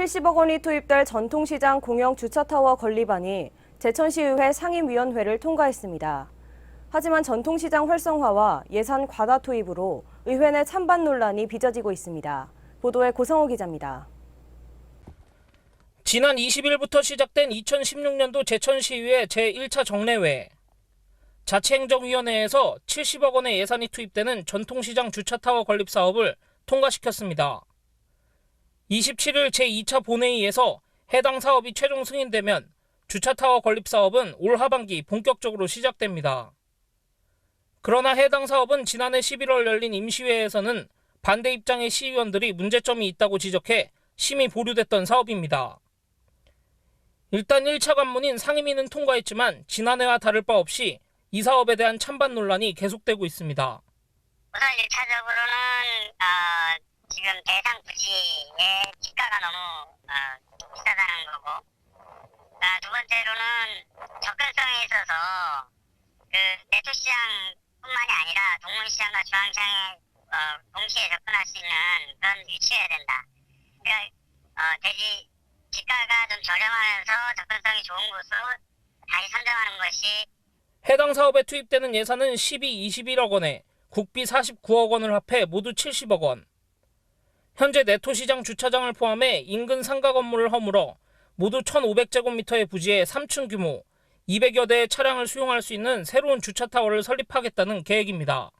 70억 원이 투입될 전통시장 공영 주차타워 건립안이 제천시의회 상임위원회를 통과했습니다. 하지만 전통시장 활성화와 예산 과다 투입으로 의회 내 찬반 논란이 빚어지고 있습니다. 보도에 고성호 기자입니다. 지난 20일부터 시작된 2016년도 제천시의회 제1차 정례회. 자치행정위원회에서 70억 원의 예산이 투입되는 전통시장 주차타워 건립 사업을 통과시켰습니다. 27일 제2차 본회의에서 해당 사업이 최종 승인되면 주차타워 건립 사업은 올 하반기 본격적으로 시작됩니다. 그러나 해당 사업은 지난해 11월 열린 임시회에서는 반대 입장의 시의원들이 문제점이 있다고 지적해 심의 보류됐던 사업입니다. 일단 1차 관문인 상임위는 통과했지만 지난해와 다를 바 없이 이 사업에 대한 찬반 논란이 계속되고 있습니다. 우선 1차적으로는 어, 지금 대상 부지의 지가가 너무 어, 비싸다는 거고 아, 두 번째로는 접근성에 있어서 그 내토시장뿐만이 아니라 동문시장과 중앙시장에 어, 동시에 접근할 수 있는 그런 위치여야 된다. 그러니까 어, 대지 지가가 좀 저렴하면서 접근성이 좋은 곳으로 다시 선정하는 것이 해당 사업에 투입되는 예산은 12, 21억 원에 국비 49억 원을 합해 모두 70억 원. 현재 내토시장 주차장을 포함해 인근 상가 건물을 허물어 모두 1,500제곱미터의 부지에 3층 규모 200여 대의 차량을 수용할 수 있는 새로운 주차타워를 설립하겠다는 계획입니다.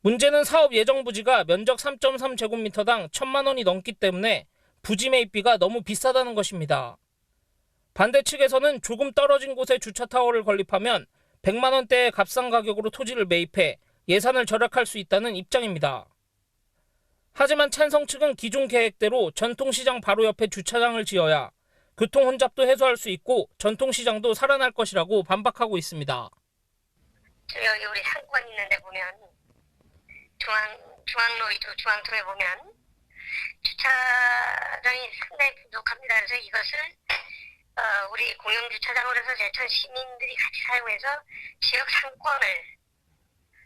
문제는 사업 예정 부지가 면적 3.3제곱미터당 1천만 원이 넘기 때문에 부지 매입비가 너무 비싸다는 것입니다. 반대 측에서는 조금 떨어진 곳에 주차타워를 건립하면 100만 원대의 값싼 가격으로 토지를 매입해 예산을 절약할 수 있다는 입장입니다. 하지만 찬성 측은 기존 계획대로 전통시장 바로 옆에 주차장을 지어야 교통 혼잡도 해소할 수 있고 전통시장도 살아날 것이라고 반박하고 있습니다. 저 여기 우리 상권 있는데 보면 중앙 중앙로이도 중앙통에 보면 주차장이 상당히 부족합니다. 그래서 이것을 어, 우리 공영 주차장으로 해서 제천 시민들이 같이 사용해서 지역 상권을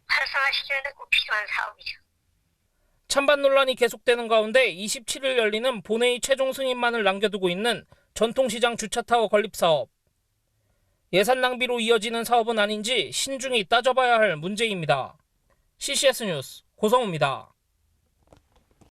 활성화시키는 데 꼭 필요한 사업이죠. 찬반 논란이 계속되는 가운데 27일 열리는 본회의 최종 승인만을 남겨두고 있는 전통시장 주차타워 건립 사업. 예산 낭비로 이어지는 사업은 아닌지 신중히 따져봐야 할 문제입니다. CCS 뉴스 고성우입니다.